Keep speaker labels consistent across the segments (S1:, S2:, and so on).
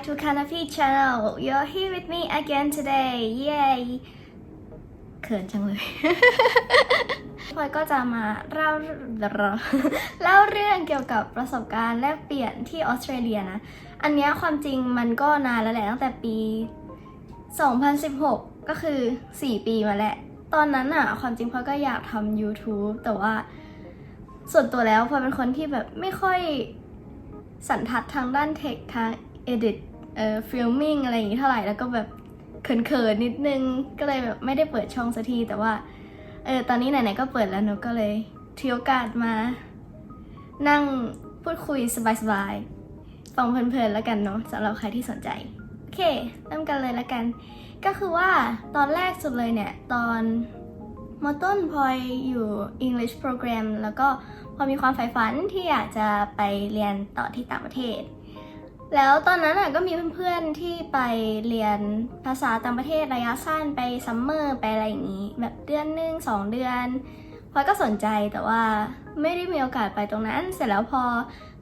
S1: back to Kanafi channel you're here with me again today yay เขินจังเลยพลอยก็จะมาเล่าเล่าเรื่องเกี่ยวกับประสบการณ์แลกเปลี่ยนที่ออสเตรเลียนะ อันเนี้ยความจริงมันก็นานแล้วแหละตั้งแต่ปี 2016 ก็คือ 4 ปีมาแล้ว ตอนนั้นอะความจริงพลอยก็อยากทำ YouTube แต่ว่าส่วนตัวแล้วพลอยเป็นคนที่แบบไม่ค่อยสันทัดทางด้านเทคทาง edit เอ่อ filming อะไรอย่างงี้เท่าไหร่แล้วก็แบบเขินๆนิดนึงก็เลยแบบไม่ได้เปิดช่องสักทีแต่ว่าเออตอนนี้ไหนๆก็เปิดแล้วหนูก็เลยถือโอกาสมา นั่งพูดคุยสบายๆฟังเพลินๆแล้วกันเนาะสำหรับใครที่สนใจโอเคเริ่มกันเลยแล้วกัน ก็คือว่าตอนแรกสุดเลยเนี่ย ตอนมอต้นพลอยอยู่ English program แล้วก็พอมีความใฝ่ฝันที่อยากจะไปเรียนต่อที่ต่างประเทศ แล้วตอนนั้นอะก็มีเพื่อนๆที่ไปเรียนภาษาต่างประเทศระยะสั้นไปซัมเมอร์ไปอะไรอย่างนี้ แบบเดือนหนึ่งสองเดือนพลอยก็สนใจแต่ว่าไม่ได้มีโอกาสไปตรงนั้น เสร็จแล้วพอ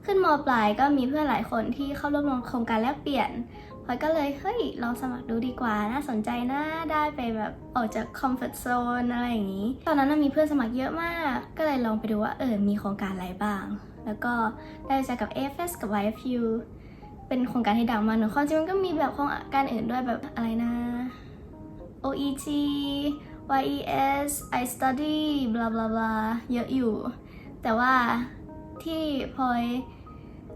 S1: ขึ้นมปลายก็มีเพื่อนหลายคนที่เข้าร่วมโครงการแลกเปลี่ยนพลอยก็เลยเฮ้ยลองสมัครดูดีกว่าน่าสนใจนะได้ไปแบบออกจากคอมฟอร์ z โซนอะไรอย่างนี้ ตอนนั้นมีเพื่อนสมัครเยอะมาก ก็เลยลองไปดูว่าเออมีโครงการอะไรบ้าง แล้วก็ได้รู้จักกับ AFS กับ YFU เป็นโครงการที่ดังมากเนอะความจริงมันก็มีแบบโครงการอื่นด้วยแบบอะไรนะ OET YES I study bla bla bla เยอะอยู่ แต่ว่าที่พลอย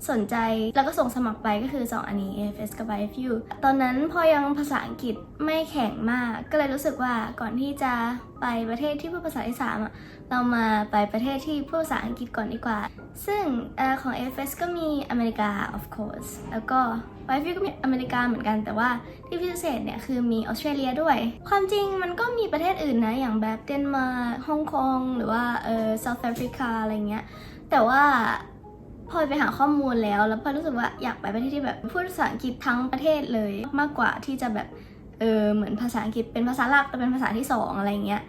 S1: สนใจแล้วก็ส่งสมัครไปก็คือ 2 อันนี้ AFS กับ YFU ตอนนั้นพอยังภาษาอังกฤษไม่แข็งมาก ก็เลยรู้สึกว่าก่อนที่จะไปประเทศที่พูดภาษาที่สามอะเรามาไปประเทศที่พูดภาษาอังกฤษก่อนดีกว่า ซึ่งอของ AFS ก็มีอเมริกา of course แล้วก็ YFU ก็มีอเมริกาเหมือนกัน แต่ว่าที่พิเศษเนี่ยคือมีออสเตรเลียด้วย ความจริงมันก็มีประเทศอื่นนะอย่างแบบเดนมาร์กฮ่องกงหรือว่าเออเซาท์แอฟริกาอะไรเงี้ยแต่ว่า พลอยไปหาข้อมูลแล้ว แล้วพลอยรู้สึกว่าอยากไปประเทศที่แบบพูดภาษาอังกฤษทั้งประเทศเลย มากกว่าที่จะแบบเออเหมือนภาษาอังกฤษเป็นภาษาหลักแต่เป็นภาษาที่สองอะไรเงี้ย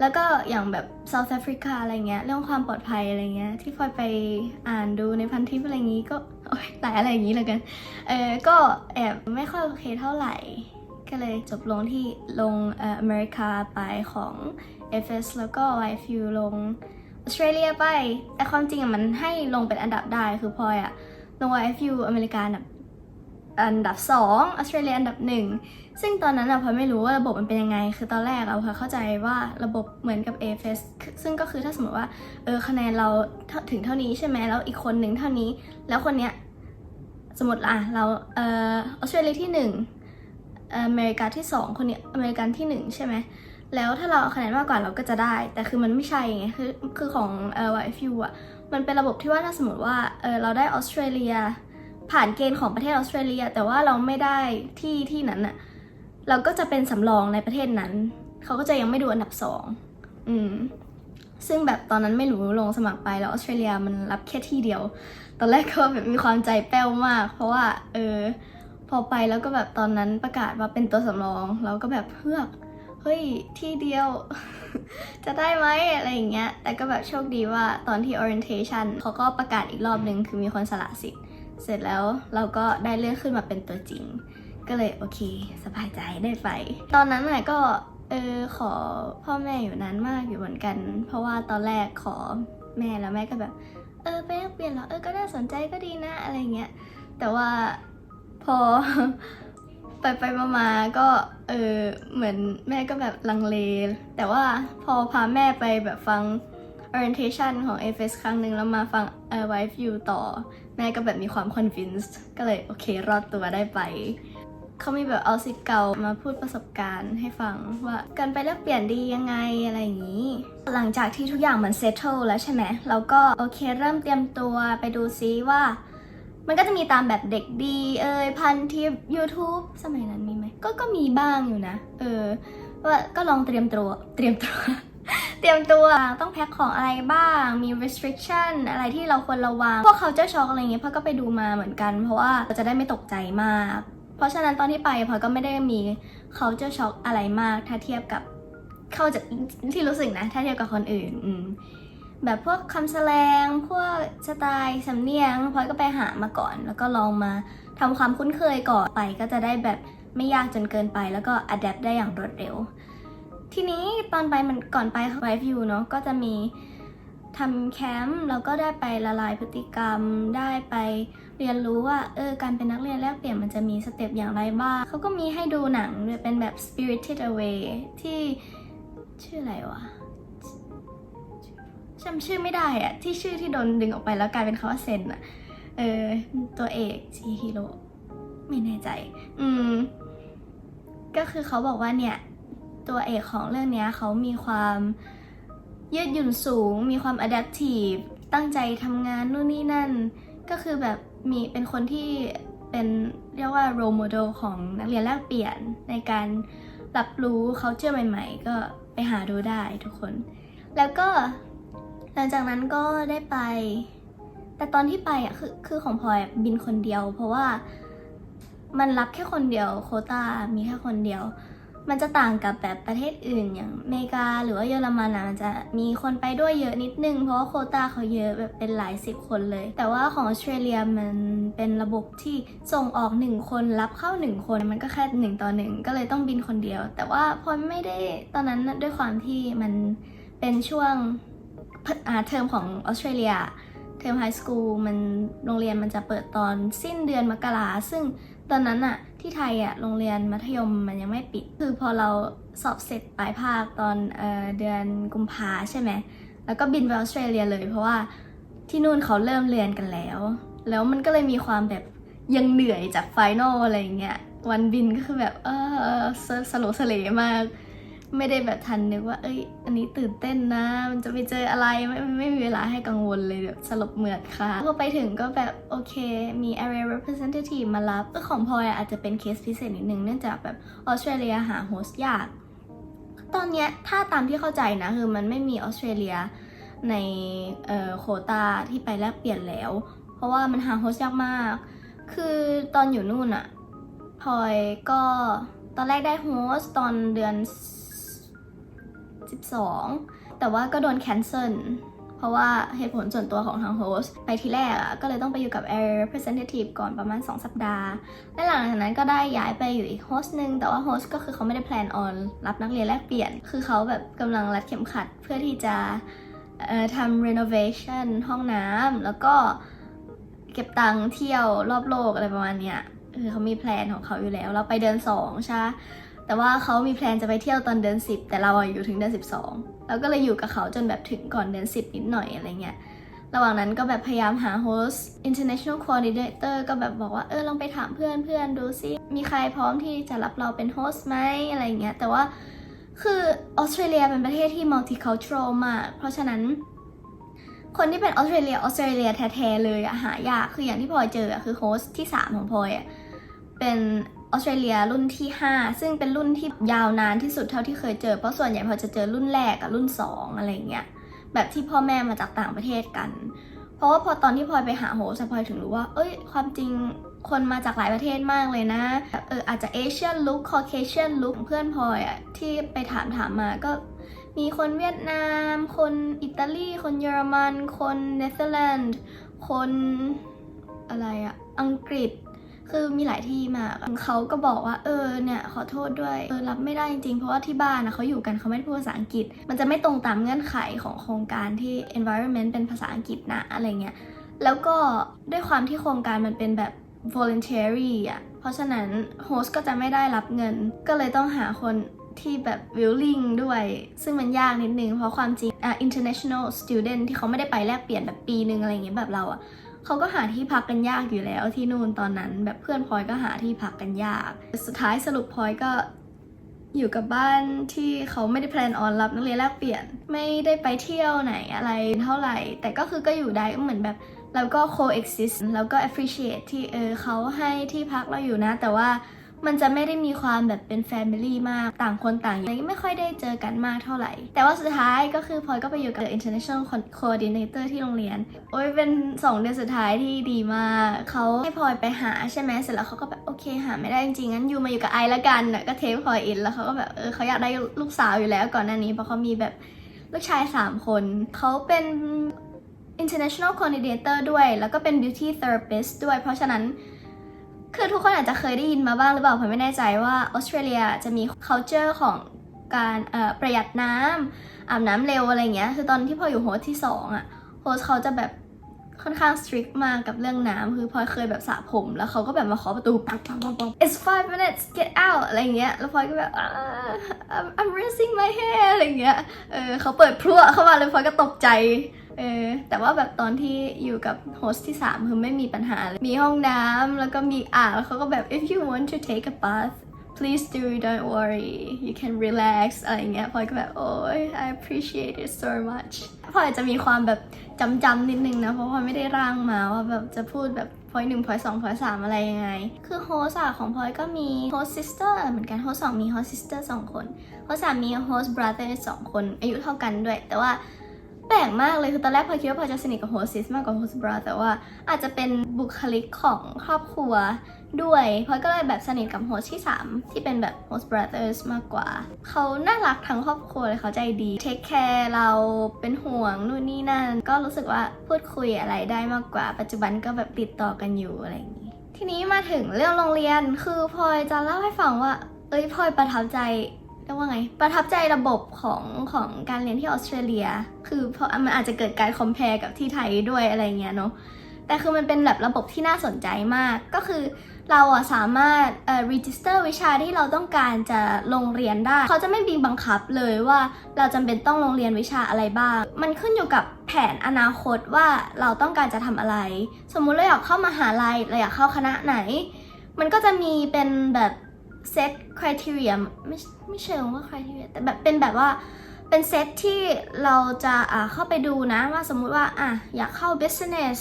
S1: แล้วก็อย่างแบบเซาท์แอฟริกาอะไรเงี้ยเรื่องความปลอดภัยอะไรเงี้ยที่พลอยไปอ่านดูในพันทิปอะไรอย่างงี้ก็โอ๊ยหลายอะไรอย่างงี้เลยกันเออก็แอบไม่ค่อยโอเคเท่าไหร่ ก็เลยจบลงที่ลงเอ่ออเมริกาไปของ FS แล้วก็ YFU ลง ออสเตรเลียไป แต่ความจริงอะมันให้ลงเป็นอันดับได้คือพลอยอะลง YFU อเมริกาอันดับอันดับ 2 ออสเตรเลียอันดับ 1 ซึ่งตอนนั้นอะพลอยไม่รู้ว่าระบบมันเป็นยังไง คือตอนแรกอะพลอยเข้าใจว่าระบบเหมือนกับ AFS ซึ่งก็คือถ้าสมมติว่าเออคะแนนเราถึงเท่านี้ใช่ไหมแล้วอีกคนหนึ่งเท่านี้ แล้วคนเนี้ยสมมติอะเราเออออสเตรเลียที่1อเมริกาที่ 2 คนเนี้ยอเมริกันที่ 1 ใช่ไหม แล้วถ้าเราคะแนนมากกว่าเราก็จะได้ แต่คือมันไม่ใช่ไงคือคือของเอ่อ YFU อะมันเป็นระบบที่ว่าถ้าสมมติว่าเออเราได้ออสเตรเลีย ผ่านเกณฑ์ของประเทศออสเตรเลีย แต่ว่าเราไม่ได้ที่ที่นั้นอะเราก็จะเป็นสำรองในประเทศนั้น เขาก็จะยังไม่ดูอันดับสองอืมซึ่งแบบตอนนั้นไม่รู้ลงสมัครไปแล้วออสเตรเลียมันรับแค่ที่เดียว ตอนแรกก็แบบมีความใจแป้วมาก เพราะว่าเออพอไปแล้วก็แบบตอนนั้นประกาศว่าเป็นตัวสำรองเราก็แบบเฮือก เฮ้ย ที่เดียว จะได้ไหมอะไรอย่างเงี้ย แต่ก็แบบโชคดีว่าตอนที่ orientation เขาก็ประกาศอีกรอบนึง คือมีคนสละสิทธิ์ เสร็จแล้วเราก็ได้เลื่อนขึ้นมาเป็นตัวจริง ก็เลยโอเค สบายใจได้ไป ตอนนั้นน่ะก็เออขอพ่อแม่อยู่นานมากอยู่เหมือนกัน เพราะว่าตอนแรกขอแม่แล้วแม่ก็แบบ เออไปแลกเปลี่ยนเหรอเออก็น่าสนใจก็ดีนะอะไรเงี้ยแต่ว่าพอ ไปไปมาๆก็เออเหมือนแม่ก็แบบลังเล แต่ว่าพอพาแม่ไปแบบฟัง orientation ของ FS ครั้งหนึ่งแล้วมาฟังเอ่อ YFU ต่อ แม่ก็แบบมีความ convinced ก็เลยโอเครอดตัวได้ไป เขามีแบบเอาสิเก่ามาพูดประสบการณ์ให้ฟังว่าการไปแลกเปลี่ยนดียังไงอะไรอย่างนี้ หลังจากที่ทุกอย่างมัน settle แล้วใช่ไหมเราก็โอเคเริ่มเตรียมตัวไปดูซิว่า มันก็จะมีตามแบบเด็กดีเอยพันทิป YouTube สมัยนั้นมีไหมก็ก็มีบ้างอยู่นะ เออว่าก็ลองเตรียมตัวเตรียมตัว เตรียมตัวต้องแพ็คของอะไรบ้าง มี restriction อะไรที่เราควรระวัง พวก culture shock อะไรเงี้ยพ่อก็ไปดูมาเหมือนกัน เพราะว่าเราจะได้ไม่ตกใจมาก เพราะฉะนั้นตอนที่ไปพ่อก็ไม่ได้มี culture shock อะไรมาก ถ้าเทียบกับเข้าจากที่รู้สึกนะ ถ้าเทียบกับคนอื่น อืม แบบพวกคำแสลงพวกสไตล์สำเนียงพลอยก็ไปหามาก่อน แล้วก็ลองมาทำความคุ้นเคยก่อนไป ก็จะได้แบบไม่ยากจนเกินไป แล้วก็ adapt ได้อย่างรวดเร็ว ทีนี้ตอนไปมันก่อนไปไ i วิวเนาะก็จะมีทำแคมป์แล้วก็ได้ไปละลายพฤติกรรม ได้ไปเรียนรู้ว่าเออการเป็นนักเรียนแลกเปลี่ยนมันจะมีสเต็ปอย่างไรบ้างเขาก็มีให้ดูหนังเป็นแบบ spirited away ที่ชื่ออะไรวะ จำชื่อไม่ได้อะที่ชื่อที่โดนดึงออกไปแล้วกลายเป็นคำว่าเซนอะเออตัวเอกชีฮิโร่ไม่แน่ใจ อืม ก็คือเขาบอกว่าเนี่ย ตัวเอกของเรื่องนี้เขามีความยืดหยุ่นสูง มีความ adaptive ตั้งใจทำงานนู่นนี่นั่น ก็คือแบบมีเป็นคนที่เป็นเรียกว่า role model ของนักเรียนแลกเปลี่ยนในการรับรู้ culture ใหม่ ๆ ก็ไปหาดูได้ทุกคน แล้วก็ หลังจากนั้นก็ได้ไป แต่ตอนที่ไปอะคือคือของพลอยบินคนเดียว เพราะว่ามันรับแค่คนเดียวโคตามีแค่คนเดียว มันจะต่างกับแบบประเทศอื่นอย่างอเมริกาหรือว่าเยอรมันอะมันจะมีคนไปด้วยเยอะนิดนึง เพราะว่าโคตาเขาเยอะแบบเป็นหลายสิบคนเลย แต่ว่าของออสเตรเลียมันเป็นระบบที่ส่งออกหนึ่งคนรับเข้าหนึ่งคนมันก็แค่หนึ่งต่อหนึ่งก็เลยต้องบินคนเดียว แต่ว่าพลอยไม่ได้ตอนนั้นด้วยความที่มันเป็นช่วง เทอมของออสเตรเลียเทอมไฮสคูลมันโรงเรียนมันจะเปิดตอนสิ้นเดือนมกราซึ่งตอนนั้นอะที่ไทยอะโรงเรียนมัธยมมันยังไม่ปิด คือพอเราสอบเสร็จปลายภาคตอนเออเดือนกุมภาใช่ไหมแล้วก็บินไปออสเตรเลียเลย เพราะว่าที่นู่นเขาเริ่มเรียนกันแล้ว แล้วมันก็เลยมีความแบบยังเหนื่อยจากไฟนอลอะไรอย่างเงี้ยวันบินก็คือแบบเออสสโลสเลมาก ไม่ได้แบบทันนึกว่า เอ้ย อันนี้ตื่นเต้นนะ มันจะไปเจออะไรไม่ไม่มีเวลาให้กังวลเลยแบบสลบเหมือดค่ะพอไปถึงก็แบบ โอเค มี area representative มารับก็ของพลอยอาจจะเป็นเคสพิเศษนิดนึงเนื่องจากแบบออสเตรเลียหาโฮสต์ยาก ตอนเนี้ยถ้าตามที่เข้าใจนะ คือมันไม่มีออสเตรเลียในโควตาที่ไปแลกเปลี่ยนแล้ว เพราะว่ามันหาโฮสต์ยากมาก คือตอนอยู่นู่นอะพลอยก็ตอนแรกได้โฮสต์ตอนเดือน 12 แต่ว่าก็โดนแคนเซิลเพราะว่าเหตุผลส่วนตัวของทางโฮสต์ไปที่แรกอะก็เลยต้องไปอยู่กับ Air Representative ก่อนประมาณ 2 สัปดาห์ และหลังจากนั้นก็ได้ย้ายไปอยู่อีกโฮสต์หนึ่งแต่ว่าโฮสต์ก็คือเขาไม่ได้แพลนออนรับนักเรียนแลกเปลี่ยน คือเขาแบบกำลังรัดเข็มขัดเพื่อที่จะทำ renovation ห้องน้ำแล้วก็เก็บตังค์เที่ยวรอบโลกอะไรประมาณเนี้ยคือเขามีแพลนของเขาอยู่แล้ว เราไปเดือนสองใช่ แต่ว่าเขามีแพลนจะไปเที่ยวตอนเดือน 10 แต่เราอยู่ถึงเดือน 12แล้วก็เลยอยู่กับเขาจนแบบถึงก่อนเดือน 10 นิดหน่อยอะไรเงี้ย ระหว่างนั้นก็แบบพยายามหาโฮสต์ international coordinator ก็แบบบอกว่าเออลองไปถามเพื่อนเพื่อนดูซิ มีใครพร้อมที่จะรับเราเป็นโฮสต์ไหมอะไรเงี้ย แต่ว่าคือออสเตรเลียเป็นประเทศที่ multicultural มาก เพราะฉะนั้น คนที่เป็นออสเตรเลียออสเตรเลียแท้ๆเลยอะหายาก คืออย่างที่พลอยเจออะคือโฮสต์ที่ 3 ของพลอยอะเป็น ออสเตรเลียรุ่นที่ 5 ซึ่งเป็นรุ่นที่ยาวนานที่สุดเท่าที่เคยเจอ เพราะส่วนใหญ่พอจะเจอรุ่นแรกกับรุ่น 2 อะไรเงี้ย แบบที่พ่อแม่มาจากต่างประเทศกัน เพราะว่าพอตอนที่พลอยไปหาโฮสพลอยถึงรู้ว่า เอ้ย ความจริงคนมาจากหลายประเทศมากเลยนะแบบเอออาจจะเอเชียนลุคคอเคเชียนลุคเพื่อนพลอยอะที่ไปถามถามมาก็มีคนเวียดนาม คนอิตาลี คนเยอรมัน คนเนเธอร์แลนด์ คนอะไรอะอังกฤษ คือมีหลายที่มากเขาก็บอกว่าเออเนี่ยขอโทษด้วยเออรับไม่ได้จริงๆ เพราะว่าที่บ้านนะเขาอยู่กันเขาไม่พูดภาษาอังกฤษ มันจะไม่ตรงตามเงื่อนไขของโครงการที่ environment เป็นภาษาอังกฤษนะอะไรเงี้ยแล้วก็ด้วยความที่โครงการมันเป็นแบบ voluntary อะเพราะฉะนั้นโฮสต์ก็จะไม่ได้รับเงิน ก็เลยต้องหาคนที่แบบ willing ด้วย ซึ่งมันยากนิดนึง เพราะความจริงอะ international student ที่เขาไม่ได้ไปแลกเปลี่ยนแบบปีนึงอะไรอย่างเงี้ยแบบเราอะ เขาก็หาที่พักกันยากอยู่แล้วที่นู่นตอนนั้น แบบเพื่อนพลอยก็หาที่พักกันยาก สุดท้ายสรุปพลอยก็อยู่กับบ้านที่เขาไม่ได้แพลนออนรับนักเรียนแลกเปลี่ยน ไม่ได้ไปเที่ยวไหนอะไรเท่าไหร่ แต่ก็คือก็อยู่ได้ก็เหมือนแบบแล้วก็ coexist แล้วก็ appreciate ที่เออเขาให้ที่พักเราอยู่นะ แต่ว่า มันจะไม่ได้มีความแบบเป็น family มากต่างคนต่างอยู่ไม่ค่อยได้เจอกันมากเท่าไหร่ แต่ว่าสุดท้ายก็คือพลอยก็ไปอยู่กับ international coordinator ที่โรงเรียน โอ้ยเป็น 2 เดือนสุดท้ายที่ดีมาก เขาให้พลอยไปหาใช่ไหมเสร็จแล้วเขาก็แบบโอเคหาไม่ได้จริงๆงั้นอยู่มาอยู่กับไอละกันน่ะก็เทปพลอยอินแล้วเขาก็แบบเออเขาอยากได้ลูกสาวอยู่แล้วก่อนหน้านี้เพราะเขามีแบบลูกชาย 3 คน เขาเป็น international coordinator ด้วย แล้วก็เป็น beauty therapist ด้วย เพราะฉะนั้น คือทุกคนอาจจะเคยได้ยินมาบ้างหรือเปล่าผมไม่แน่ใจว่าออสเตรเลียจะมี culture ของการประหยัดน้ำอาบน้ำเร็วอะไรเงี้ย คือตอนที่พออยู่โฮสที่สองอะโฮสเขาจะแบบค่อนข้าง strict มากกับเรื่องน้ำคือพอเคยแบบสระผมแล้วเขาก็แบบมาเคาะประตูปังปังปังปัง it's five minutes get out อะไรเงี้ย แล้วพลอยก็แบบ I'm I'm rinsing my hair อะไรเงี้ย เออเขาเปิดพลั่วเข้ามาเลยพลอยก็ตกใจ เออแต่ว่าแบบตอนที่อยู่กับโฮสที่ 3 คือไม่มีปัญหาเลยมีห้องน้ำแล้วก็มีอ่างแล้วเขาก็แบบ if you want to take a bath please do don't worry you can relax อะไรเงี้ยพลอยก็แบบโอ้ย I appreciate it so much พลอยจะมีความแบบจำจำนิดนึงนะ เพราะพลอยไม่ได้ร่างมาว่าแบบจะพูดแบบพอยหนึ่งพอยสองพอยสามอะไรยังไง คือโฮสอะของพลอยก็มีโฮสซิสเตอร์เหมือนกันโฮสสองมีโฮสซิสเตอร์สองคนโฮสสามมีโฮสบราเธอร์สองคนอายุเท่ากันด้วย แต่ว่า แปลกมากเลยคือตอนแรกพลอยคิดว่าพลอยจะสนิทกับโฮสซิสมากกว่าโฮสบราแต่ว่าอาจจะเป็นบุคลิกของครอบครัวด้วยพลอยก็เลยแบบสนิทกับโฮสที่ 3 ที่เป็นแบบโฮสบราเธอร์มากกว่า เขาน่ารักทั้งครอบครัวเลยเขาใจดีเทคแคร์เราเป็นห่วงนู่นนี่นั่น ก็รู้สึกว่าพูดคุยอะไรได้มากกว่า ปัจจุบันก็แบบติดต่อกันอยู่อะไรอย่างนี้ ทีนี้มาถึงเรื่องโรงเรียนคือพลอยจะเล่าให้ฟังว่า เอ้ยพลอยประทับใจ เรียกว่าไง ประทับใจระบบของของการเรียนที่ออสเตรเลีย คือเพราะมันอาจจะเกิดการคอมเพลกับที่ไทยด้วยอะไรเงี้ยเนาะแต่คือมันเป็นแบบระบบที่น่าสนใจมาก ก็คือเราอะสามารถเอ่อ register วิชาที่เราต้องการจะลงเรียนได้ เขาจะไม่มีบังคับเลยว่าเราจำเป็นต้องลงเรียนวิชาอะไรบ้าง มันขึ้นอยู่กับแผนอนาคตว่าเราต้องการจะทำอะไร สมมุติเราอยากเข้ามหาลัยเราอยากเข้าคณะไหน มันก็จะมีเป็นแบบ เซตคุณทีเรียไม่ไม่เชิงว่าคุณทีเรียแต่แบบเป็นแบบว่าเป็นเซตที่เราจะอ่าเข้าไปดูนะว่าสมมุติว่าอะอยากเข้า business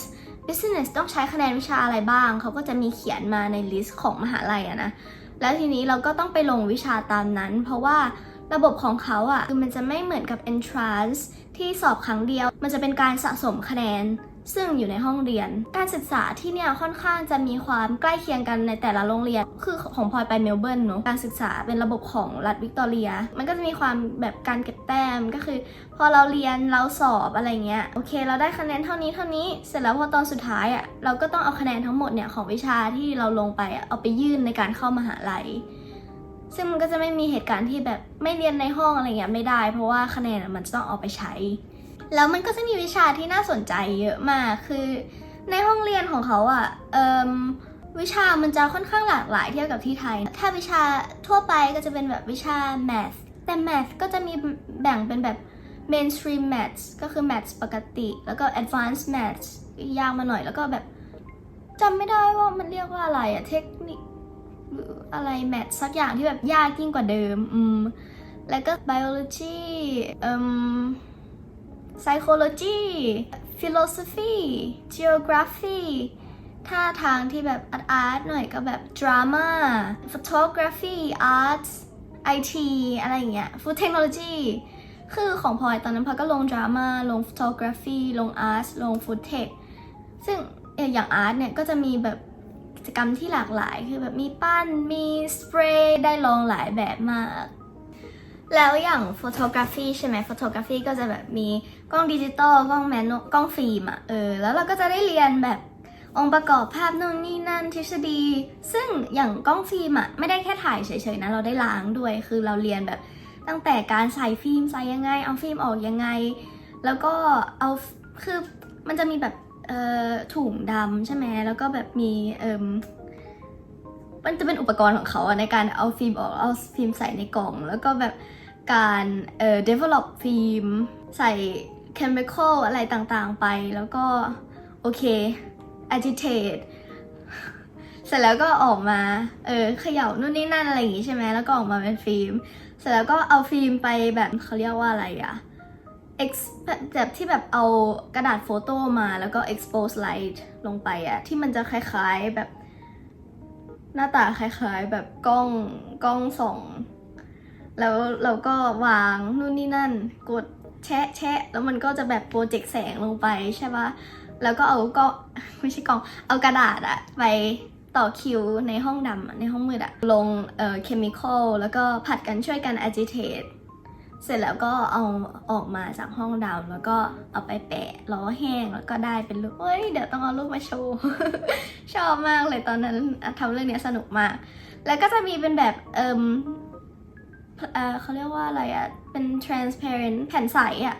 S1: business ต้องใช้คะแนนวิชาอะไรบ้าง เขาก็จะมีเขียนมาในลิสต์ของมหาลัยอะนะ แล้วทีนี้เราก็ต้องไปลงวิชาตามนั้น เพราะว่าระบบของเขาอะคือมันจะไม่เหมือนกับ entrance ที่สอบครั้งเดียว มันจะเป็นการสะสมคะแนน ซึ่งอยู่ในห้องเรียน การศึกษาที่เนี่ยค่อนข้างจะมีความใกล้เคียงกันในแต่ละโรงเรียน คือของพลอยไปเมลเบิร์นเนาะการศึกษาเป็นระบบของรัฐวิกตอเรีย มันก็จะมีความแบบการเก็บแต้มก็คือ พอเราเรียนเราสอบอะไรเงี้ยโอเค เราได้คะแนนเท่านี้เท่านี้เสร็จแล้วพอตอนสุดท้ายอะเราก็ต้องเอาคะแนนทั้งหมดเนี่ยของวิชาที่เราลงไปเอาไปยื่นในการเข้ามหาลัยซึ่งมันก็จะไม่มีเหตุการณ์ที่แบบไม่เรียนในห้องอะไรเงี้ยไม่ได้ เพราะว่าคะแนนมันจะต้องเอาไปใช้ แล้วมันก็จะมีวิชาที่น่าสนใจเยอะมากคือในห้องเรียนของเขาอะ่ะวิชามันจะค่อนข้างหลากหลายเทียบกับที่ไทย ถ้าวิชาทั่วไปก็จะเป็นแบบวิชา math แต่ math ก็จะมีแบ่งเป็นแบบ mainstream math ก็คือ math ปกติ แล้วก็ advanced math ยากมาหน่อยแล้วก็แบบจำไม่ได้ว่ามันเรียกว่าอะไรอะเทคนิคหรืออะไร math สักอย่างที่แบบยากยิ่งกว่าเดิม อืม แล้วก็ biology อืม psychology philosophy geography ท่าทางที่แบบอาร์ตอาร์ตหน่อยก็แบบ drama photography arts IT อะไรอย่างเงี้ย food technology คือของพลอยตอนนั้นพลอยก็ลง drama ลง photography ลง arts ลง food tech ซึ่งอย่าง art เนี่ยก็จะมีแบบกิจกรรมที่หลากหลาย คือแบบมีปั้นมีสเปรย์ได้ลองหลายแบบมาก แล้วอย่าง photography ใช่ไหม photography ก็จะแบบมีกล้องดิจิตอลกล้องแมนกล้องฟิล์มอะเออแล้วเราก็จะได้เรียนแบบองค์ประกอบภาพนู่นนี่นั่นทฤษฎี ซึ่งอย่างกล้องฟิล์มอะไม่ได้แค่ถ่ายเฉยๆนะเราได้ล้างด้วยคือเราเรียนแบบตั้งแต่การใส่ฟิล์มใส่ยังไง เอาฟิล์มออกยังไง แล้วก็เอาคือมันจะมีแบบเอ่อถุงดำใช่ไหมแล้วก็แบบมีเอ่มมันจะเป็นอุปกรณ์ของเขาในการเอาฟิล์มออกเอาฟิล์มใส่ในกล่อง แล้วก็แบบ การเอ่อ develop ฟิล์มใส่ chemical อะไรต่างๆไป แล้วก็ โอเค agitate เสร็จแล้วก็ออกมา เออเขย่านู่นนี่นั่นอะไรอย่างงี้ใช่ไหมแล้วก็ออกมาเป็นฟิล์ม เสร็จแล้วก็เอาฟิล์มไปแบบเขาเรียกว่าอะไรอะ ex แบบที่แบบเอากระดาษโฟโต้มาแล้วก็ expose light ลงไปอะที่มันจะคล้ายๆแบบ หน้าตาคล้ายๆ แบบกล้องกล้องส่อง แล้วเราก็วางนู่นนี่นั่น กดแชะแชะแล้วมันก็จะแบบโปรเจกต์แสงลงไปใช่ปะแล้วก็เอาก็ไม่ใช่กล้องเอากระดาษอะไปต่อคิวในห้องดำในห้องมืดอะลงเอ่อเคมีคอลแล้วก็ผัดกันช่วยกัน agitate เสร็จแล้วก็เอาออกมาจากห้องดำแล้วก็เอาไปแปะล้อแห้งแล้วก็ได้เป็นรูปเฮ้ยเดี๋ยวต้องเอารูปมาโชว์ ชอบมากเลยตอนนั้นทำเรื่องนี้สนุกมาก แล้วก็จะมีเป็นแบบเอิม เออเขาเรียกว่าอะไรอะเป็น transparent แผ่นใสอะ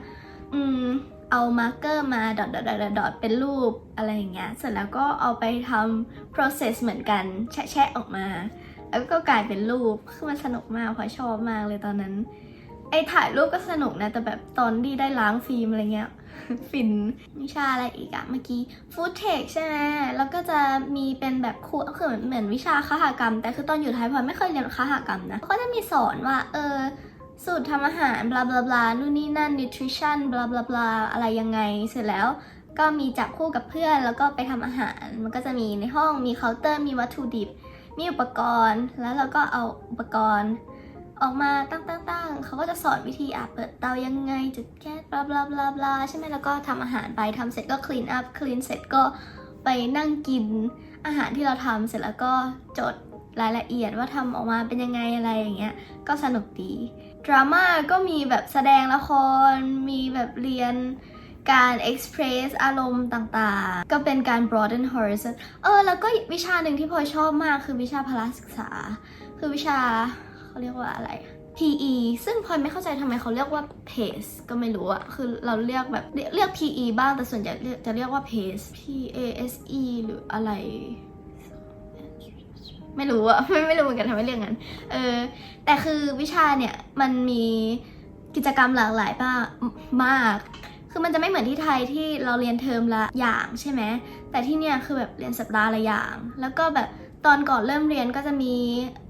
S1: อืมเอามาร์กเกอร์มาดอทดอทดอทดอทเป็นรูปอะไรอย่างเงี้ย เสร็จแล้วก็เอาไปทำ process เหมือนกันแชะๆออกมา แล้วก็กลายเป็นรูปคือมันสนุกมากเพราะชอบมากเลยตอนนั้น ไอถ่ายรูปก็สนุกนะ แต่แบบตอนที่ได้ล้างฟิล์มอะไรเงี้ย ฟินวิชาอะไรอีกอะเมื่อกี้ฟู้ดเทคใช่ไหมแล้วก็จะมีเป็นแบบครูคือเหมือนเหมือนวิชาคหกรรม แต่คือตอนอยู่ไทยพลอยไม่เคยเรียนคหกรรมนะก็จะมีสอนว่าเออสูตรทำอาหารบลาบลาบลานู่นนี่นั่น nutrition บลาบลาบลาอะไรยังไง เสร็จแล้วก็มีจับคู่กับเพื่อนแล้วก็ไปทำอาหาร มันก็จะมีในห้องมีเคาน์เตอร์มีวัตถุดิบ มีอุปกรณ์ แล้วเราก็เอาอุปกรณ์ ออกมาตั้งตั้งตั้งเขาก็จะสอนวิธีอะเปิดเตายังไง จุดแก๊สบลาบลาบลาบลาใช่ไหมแล้วก็ทำอาหารไปทำเสร็จก็ clean up clean เสร็จก็ไปนั่งกินอาหารที่เราทำเสร็จแล้วก็จดรายละเอียดว่าทำออกมาเป็นยังไงอะไรอย่างเงี้ยก็สนุกดีดราม่าก็มีแบบแสดงละคร มีแบบเรียนการ express อารมณ์ต่างๆ ก็เป็นการ broaden horizon เออ แล้วก็วิชาหนึ่งที่พลอยชอบมากคือวิชาพละศึกษา คือวิชา เขาเรียกว่าอะไร PE ซึ่งพลอยไม่เข้าใจทำไมเขาเรียกว่า PACE ก็ไม่รู้อะคือเราเรียกแบบเรียก PE บ้างแต่ส่วนใหญ่จะเรียกว่า PACE P A S E หรืออะไร ไม่รู้อะไม่ไม่รู้เหมือนกันทำไมเรียกงั้น เออ แต่คือวิชาเนี่ยมันมีกิจกรรมหลากหลายมากมาก คือมันจะไม่เหมือนที่ไทยที่เราเรียนเทอมละอย่างใช่ไหม แต่ที่เนี่ยคือแบบเรียนสัปดาห์ละอย่าง แล้วก็แบบ ตอนก่อนเริ่มเรียนก็จะมี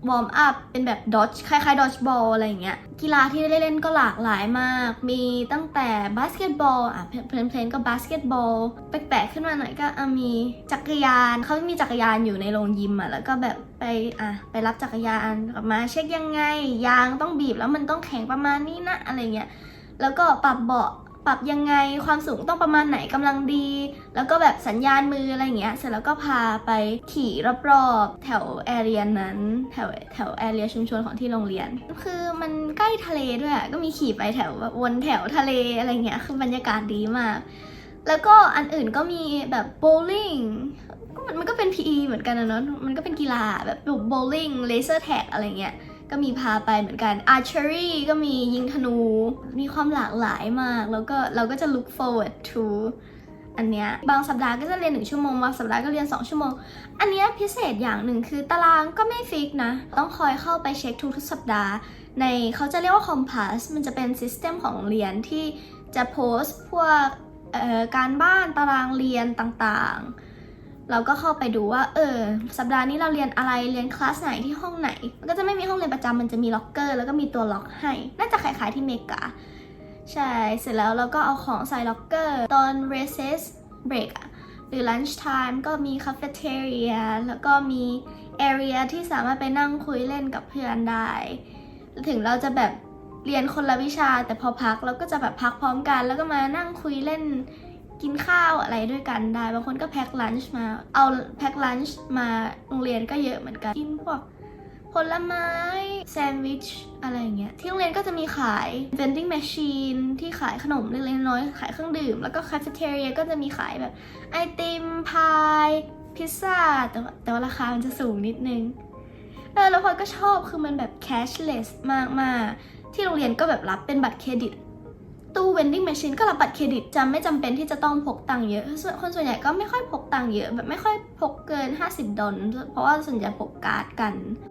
S1: วอร์มอัพเป็นแบบดอ e คล้ายๆดอ e บอลอะไรอย่างเงี้ยกีฬาที่ได้เล่นก็หลากหลายมาก มีตั้งแต่บาสเกตบอลอะเพลนเพลนก็บาสเกตบอลแปลกๆขึ้นมาหน่อยก็มีจักรยานเขามีจักรยานอยู่ในโรงยิมอะแล้วก็แบบไปอะไปรับจักรยานกลับมาเช็คยังไง ยางต้องบีบแล้วมันต้องแข็งประมาณนี้นะอะไรเงี้ยแล้วก็ปรับเบาะ ปรับยังไงความสูงต้องประมาณไหนกำลังดี แล้วก็แบบสัญญาณมืออะไรเงี้ยเสร็จแล้วก็พาไปขี่รอบๆแถวแอเรียนั้นแถวแถวแอเรียชุมชนของที่โรงเรียน คือมันใกล้ทะเลด้วยก็มีขี่ไปแถวแบบวนแถวทะเลอะไรเงี้ยคือบรรยากาศดีมาก แล้วก็อันอื่นก็มีแบบโบลิ่งมันมันก็เป็น PE เหมือนกันนะเนาะมันก็เป็นกีฬาแบบโบลิ่งเลเซอร์แท็กอะไรเงี้ย ก็มีพาไปเหมือนกัน archery ก็มียิงธนู มีความหลากหลายมาก แล้วก็เราก็จะ look forward to อันเนี้ยบางสัปดาห์ก็จะเรียน 1 ชั่วโมง บางสัปดาห์ก็เรียน 2 ชั่วโมง อันเนี้ยพิเศษอย่างหนึ่งคือตารางก็ไม่ฟิกนะ ต้องคอยเข้าไปเช็คทุกๆสัปดาห์ ในเขาจะเรียกว่า Compass มันจะเป็นซิสเต็มของโรงเรียนที่จะโพสต์พวกเอ่อการบ้านตารางเรียนต่างๆ เราก็เข้าไปดูว่า เออ สัปดาห์นี้เราเรียนอะไร เรียนคลาสไหนที่ห้องไหน มันก็จะไม่มีห้องเรียนประจำมันจะมีล็อกเกอร์ แล้วก็มีตัวล็อกให้ น่าจะคล้ายๆที่เมกา ใช่ เสร็จแล้วเราก็เอาของใส่ล็อกเกอร์ ตอน recess break อะหรือ lunch time ก็มี cafeteria แล้วก็มี area ที่สามารถไปนั่งคุยเล่นกับเพื่อนได้ ถึงเราจะแบบเรียนคนละวิชา แต่พอพักเราก็จะแบบพักพร้อมกัน แล้วก็มานั่งคุยเล่น กินข้าวอะไรด้วยกันได้ บางคนก็แพ็คลันช์มา เอาแพ็คลันช์มาโรงเรียนก็เยอะเหมือนกัน กินพวกผลไม้แซนด์วิชอะไรอย่างเงี้ย ที่โรงเรียนก็จะมีขาย vending machine ที่ขายขนมเล็กๆน้อยๆขายเครื่องดื่ม แล้วก็ cafeteria ก็จะมีขายแบบไอติมพายพิซซ่าแต่ว่าแต่ว่าราคามันจะสูงนิดนึงเออแล้วพลอยก็ชอบคือมันแบบ cashless มากๆ ที่โรงเรียนก็แบบรับเป็นบัตรเครดิต ตู้เวนดิ้งแมชชีนก็รับบัตรเครดิตจำไม่จำเป็นที่จะต้องพกตังค์เยอะ คนส่วนใหญ่ก็ไม่ค่อยพกตังค์เยอะแบบไม่ค่อยพกเกิน 50 ดอลเพราะว่าส่วนใหญ่พกการ์ดกัน